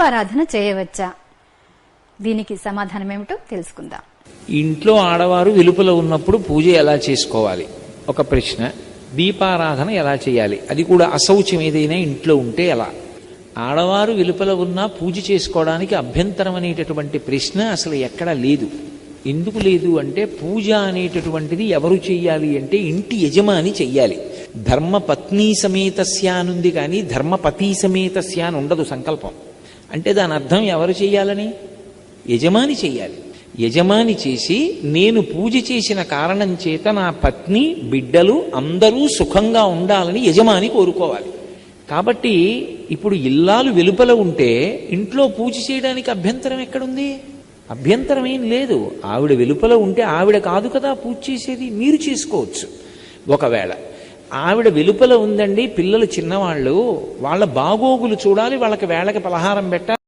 దీపారాధన చేయవచ్చా? దీనికి సమాధానం ఏమిటో తెలుసుకుందాం. ఇంట్లో ఆడవారు వెలుపల ఉన్నప్పుడు పూజ ఎలా చేసుకోవాలి? ఒక ప్రశ్న. దీపారాధన ఎలా చేయాలి? అది కూడా అశౌచం ఏదైనా ఇంట్లో ఉంటే ఎలా? ఆడవారు వెలుపల ఉన్నా పూజ చేసుకోవడానికి అభ్యంతరం అనేటటువంటి ప్రశ్న అసలు ఎక్కడా లేదు. ఎందుకు లేదు అంటే పూజ అనేటటువంటిది ఎవరు చెయ్యాలి అంటే ఇంటి యజమాని చెయ్యాలి. ధర్మ సమేతస్యానుంది కానీ ధర్మపతి సమేతస్యాను ఉండదు సంకల్పం. అంటే దాని అర్థం ఎవరు చేయాలని యజమాని చెయ్యాలి. యజమాని చేసి నేను పూజ చేసిన కారణం చేత నా పత్ని బిడ్డలు అందరూ సుఖంగా ఉండాలని యజమాని కోరుకోవాలి. కాబట్టి ఇప్పుడు ఇల్లాలు వెలుపల ఉంటే ఇంట్లో పూజ చేయడానికి అభ్యంతరం ఎక్కడుంది? అభ్యంతరం ఏం లేదు. ఆవిడ వెలుపల ఉంటే ఆవిడ కాదు కదా పూజ చేసేది. మీరు చేసుకోవచ్చు. ఒకవేళ ఆవిడ వెలుపల ఉందండి పిల్లలు చిన్నవాళ్ళు. వాళ్ళ బాగోగులు చూడాలి వాళ్ళకి వేళకి పలహారం పెట్టాలి.